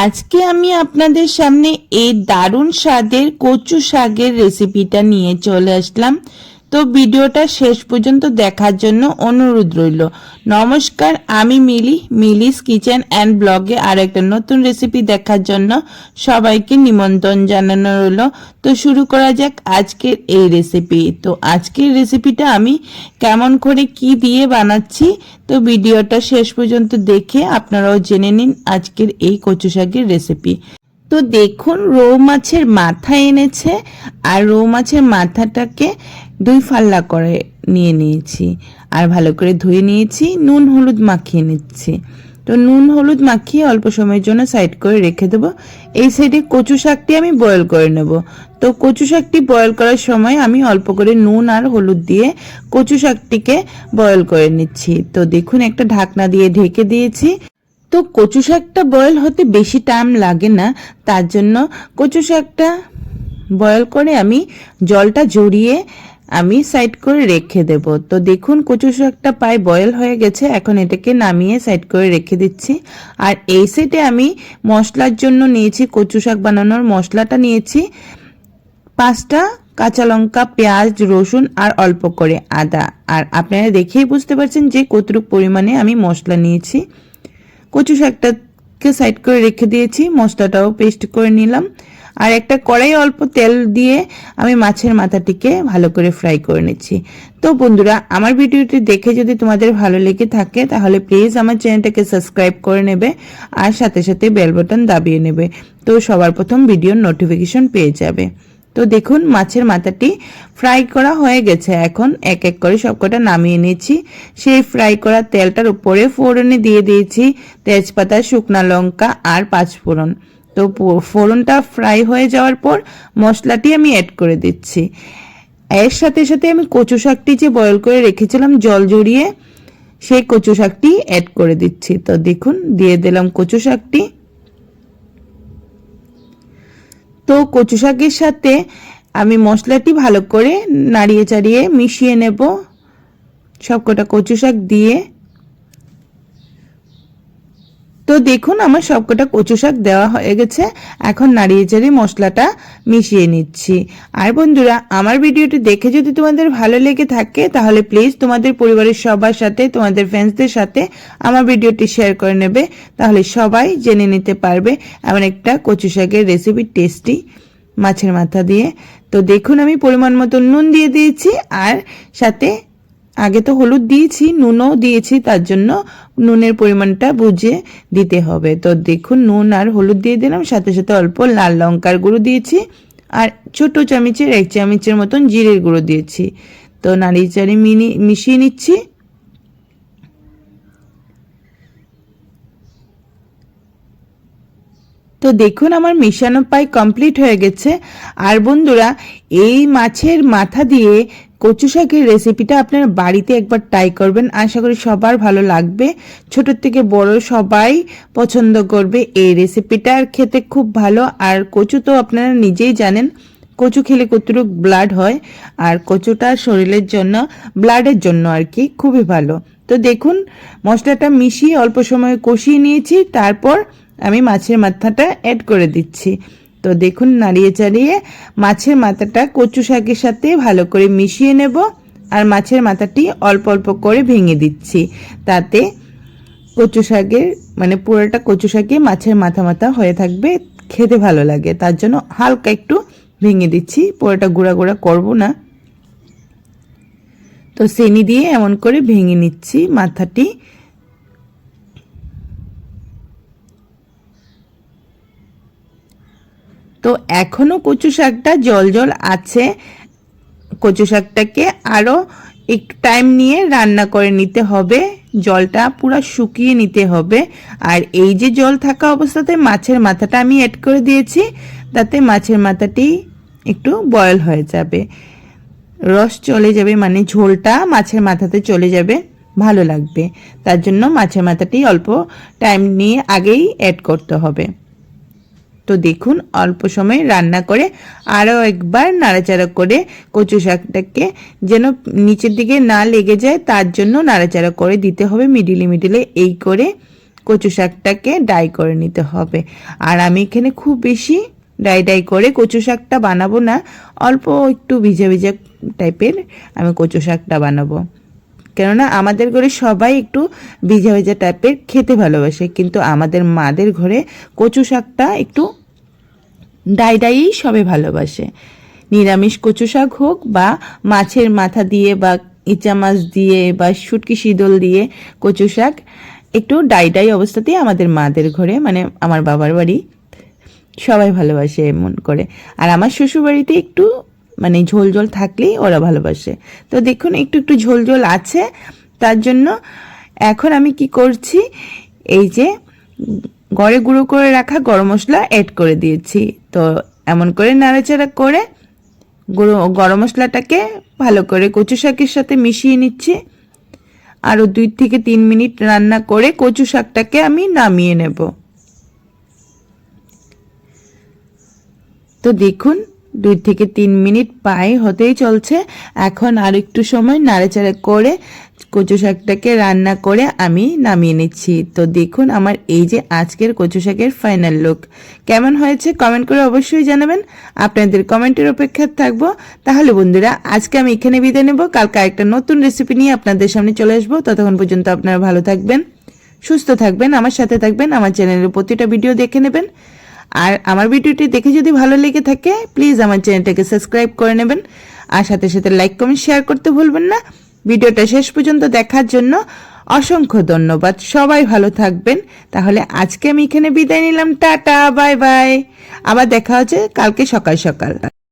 আজকে আমি আপনাদের সামনে এই দারুণ স্বাদের কচু শাকের রেসিপিটা নিয়ে চলে আসলাম। তো ভিডিওটা শেষ পর্যন্ত দেখার জন্য অনুরোধ রইল। নমস্কার, আমি মিলি, মিলিস কিচেন অ্যান্ড ব্লগে আর একটা নতুন রেসিপি দেখার জন্য সবাইকে নিমন্ত্রণ জানানো রইল। তো শুরু করা যাক আজকের এই রেসিপি। তো আজকের রেসিপিটা আমি কেমন করে কি দিয়ে বানাচ্ছি, তো ভিডিওটা শেষ পর্যন্ত দেখে আপনারাও জেনে নিন আজকের এই কচু শাকের রেসিপি। তো দেখুন, রৌ মাছের মাথা এনেছে, আর রৌ মাছের মাথাটাকে দুই ফাল্লা করে নিয়ে নিয়েছি। আর ভালো করে ধুয়ে নিয়েছি, নুন, হলুদ মাখিয়ে নিচ্ছি। তো নুন, হলুদ মাখিয়ে অল্প সময়ের জন্য সাইড করে রেখে দেবো। এই সাইডে কচু শাকটি আমি বয়েল করে নেব। তো কচু শাকটি বয়েল করার সময় আমি অল্প করে নুন আর হলুদ দিয়ে কচু শাকটিকে বয়েল করে নিচ্ছি। তো দেখুন, একটা ঢাকনা দিয়ে ঢেকে দিয়েছি। তো কচু শাকটা বয়েল হতে বেশি টাইম লাগে না। তার জন্য কচু শাকটা বয়েল করে আমি জলটা জড়িয়ে আমি সাইড করে রেখে দেব। তো দেখুন, কচু শাকটা প্রায় বয়েল হয়ে গেছে, এখন এটাকে নামিয়ে সাইড করে রেখে দিচ্ছি। আর এই সাইডে আমি মশলার জন্য নিয়েছি, কচু শাক বানানোর মশলাটা নিয়েছি। পাঁচটা কাঁচা লঙ্কা, পেঁয়াজ, রসুন আর অল্প করে আদা। আর আপনারা দেখেই বুঝতে পারছেন যে কতটুকু পরিমাণে আমি মশলা নিয়েছি। কচু শাকটাকে সাইড করে রেখে দিয়েছি, মশলাটাও পেস্ট করে নিলাম। আর একটা কড়াই অল্প তেল দিয়ে আমি মাছের মাথাটিকে ভালো করে ফ্রাই করে নিচ্ছি। তো বন্ধুরা, আমার ভিডিওটি দেখে যদি তোমাদের ভালো লেগে থাকে, তাহলে প্লিজ আমার চ্যানেলটাকে সাবস্ক্রাইব করে নেবে আর সাথে সাথে বেল বাটন দাবিয়ে নেবে। তো সবার প্রথম ভিডিওর নোটিফিকেশন পেয়ে যাবে। তো দেখুন, মাছের মাথাটি ফ্রাই করা হয়ে গেছে। এখন এক এক করে সবকটা নামিয়ে নিয়েছি সেই ফ্রাই করা তেলটার উপরে ফোড়নে দিয়ে দিয়েছি তেজপাতা, শুকনা লঙ্কা আর পাঁচ ফোড়ন তো ফোড়নটা ফ্রাই হয়ে যাওয়ার পর মশলাটি আমি অ্যাড করে দিচ্ছি। এর সাথে সাথে আমি কচু শাকটি যে বয়ল করে রেখেছিলাম, জল জড়িয়ে, সেই কচু শাকটি অ্যাড করে দিচ্ছি। তো দেখুন, দিয়ে দিলাম কচু শাকটি। তো কচু শাকের সাথে আমি মশলাটি ভালো করে নাড়িয়ে চাড়িয়ে মিশিয়ে নেব। সবকটা কচু শাক দিয়ে তো দেখুন, আমার সবকটা কচু শাক দেওয়া হয়ে গেছে। এখন নাড়িয়ে চাড়িয়ে মশলাটা মিশিয়ে নিচ্ছি। আর বন্ধুরা, আমার ভিডিওটি দেখে যদি তোমাদের ভালো লেগে থাকে, তাহলে প্লিজ তোমাদের পরিবারের সবার সাথে, তোমাদের ফ্রেন্ডসদের সাথে আমার ভিডিওটি শেয়ার করে নেবে। তাহলে সবাই জেনে নিতে পারবে এমন একটা কচু শাকের রেসিপি টেস্টি মাছের মাথা দিয়ে। তো দেখুন, আমি পরিমাণ মতো নুন দিয়ে দিয়েছি, আর সাথে আগে তো হলুদ দিয়েছি, নুনও দিয়েছি, তার জন্য নুনের পরিমাণটা বুঝে দিতে হবে। তো দেখুন, নুন আর হলুদ দিয়ে দিলাম, সাথে সাথে অল্প লাল লঙ্কার গুঁড়ো দিয়েছি, আর ছোট চামচের, এক চামচের মতন জিরের গুঁড়ো দিয়েছি। তো নাড়িয়ে চাড়ি মিনি, মিশিয়ে নিচ্ছি। তো দেখুন, আমার মিশানো পাই কমপ্লিট হয়ে গেছে। আর বন্ধুরা, এই মাছের মাথা দিয়ে কচু শাকের রেসিপিটা আপনারা বাড়িতে একবার ট্রাই করবেন। আশা করি সবার ভালো লাগবে। ছোট থেকে বড় সবাই পছন্দ করবে এই রেসিপিটা আর খেতে খুব ভালো। আর কচু তো আপনারা নিজেই জানেন, কচু খেলে কতটুক ব্লাড হয়। আর কচুটা শরীরের জন্য ব্লাডের জন্য আর কি খুবই ভালো। তো দেখুন, মশলাটা মিশিয়ে অল্প সময় কষিয়ে নিয়েছি। তারপর আমি মাছের মাথাটা অ্যাড করে দিচ্ছি। তো দেখুন, নাড়িয়ে চাড়িয়ে মাছের মাথাটা কচু শাকের সাথে ভালো করে মিশিয়ে নেব আর মাছের মাথাটি অল্প অল্প করে ভেঙে দিচ্ছি। তাতে কচু শাকের মানে পুরোটা কচু শাকে মাছের মাথা মাথা হয়ে থাকবে, খেতে ভালো লাগে। তার জন্য হালকা একটু ভেঙে দিচ্ছি, পুরোটা গুঁড়া গুঁড়া করব না। তো সেনি দিয়ে এমন করে ভেঙে নিচ্ছি মাথাটি। তো এখনও কচু শাকটা জল জল আছে। কচু শাকটাকে আরও একটু টাইম নিয়ে রান্না করে নিতে হবে। জলটা পুরো শুকিয়ে নিতে হবে। আর এই যে জল থাকা অবস্থাতে মাছের মাথাটা আমি অ্যাড করে দিয়েছি, তাতে মাছের মাথাটি একটু বয়ল হয়ে যাবে। রস চলে যাবে মানে ঝোলটা মাছের মাথাতে চলে যাবে, ভালো লাগবে। তার জন্য মাছের মাথাটি অল্প টাইম নিয়ে আগেই অ্যাড করতে হবে। তো দেখুন, অল্প সময় রান্না করে আরও একবার নাড়াচাড়া করে কচু শাকটাকে যেন নিচের দিকে না লেগে যায়, তার জন্য নাড়াচাড়া করে দিতে হবে মিডিলে মিডিলে। এই করে কচু শাকটাকে ডাই করে নিতে হবে। আর আমি এখানে খুব বেশি ডাই ডাই করে কচু শাকটা বানাবো না, অল্প একটু ভিজে ভিজে টাইপের আমি কচু শাকটা বানাবো। কেননা আমাদের ঘরে সবাই একটু ভিজা ভিজা টাইপের খেতে ভালোবাসে, কিন্তু আমাদের মাদের ঘরে কচু শাকটা একটু ডাই ডাইই সবে ভালোবাসে। নিরামিষ কচু শাক হোক বা মাছের মাথা দিয়ে বা ইচা মাছ দিয়ে বা শুটকি শীতল দিয়ে কচু শাক, একটু ডাই ডাই অবস্থাতেই আমাদের মাদের ঘরে মানে আমার বাবার বাড়ি, সবাই ভালোবাসে এমন করে। আর আমার শ্বশুর বাড়িতে একটু মানে ঝোল ঝোল থাকলেই ওরা ভালোবাসে। তো দেখুন, একটু একটু ঝোল ঝোল আছে, তার জন্য এখন আমি কি করছি, এই যে গড়ে গুঁড়ো করে রাখা গরম মশলা অ্যাড করে দিয়েছি। তো এমন করে নাড়াচাড়া করে গুঁড়ো, গরম মশলাটাকে ভালো করে কচু শাকের সাথে মিশিয়ে নিচ্ছি। আরও দুই থেকে তিন মিনিট রান্না করে কচু শাকটাকে আমি নামিয়ে নেব। তো দেখুন দুই থেকে তিন মিনিট পায়ে হতেই চলছে। এখন আর একটু সময় নাড়াচাড়া করে কচু শাকটাকে রান্না করে আমি নামিয়ে নিচ্ছি। তো দেখুন আমার এই যে আজকের কচু শাকের ফাইনাল লুক কেমন হয়েছে কমেন্ট করে অবশ্যই জানাবেন। আপনাদের কমেন্টের অপেক্ষা থাকব। তাহলে বন্ধুরা, আজকে আমি এখানে বিদায় নেব। কালকে একটা নতুন রেসিপি নিয়ে আপনাদের সামনে চলে আসব। ততক্ষণ পর্যন্ত আপনারা ভালো থাকবেন, সুস্থ থাকবেন, আমার সাথে থাকবেন, আমার চ্যানেলের প্রতিটা ভিডিও দেখে নেবেন। আর আমার ভিডিওটি দেখে যদি ভালো লেগে থাকে প্লিজ আমার চ্যানেলটাকে সাবস্ক্রাইব করে নেবেন। আর সাথে সাথে লাইক কমেন্ট শেয়ার করতে ভুলবেন না। ভিডিওটা শেষ পর্যন্ত দেখার জন্য অসংখ্য ধন্যবাদ। সবাই ভালো থাকবেন। তাহলে আজকে আমি এখানে বিদায় নিলাম। টাটা বাই বাই আবার দেখা হচ্ছে কালকে সকাল সকাল।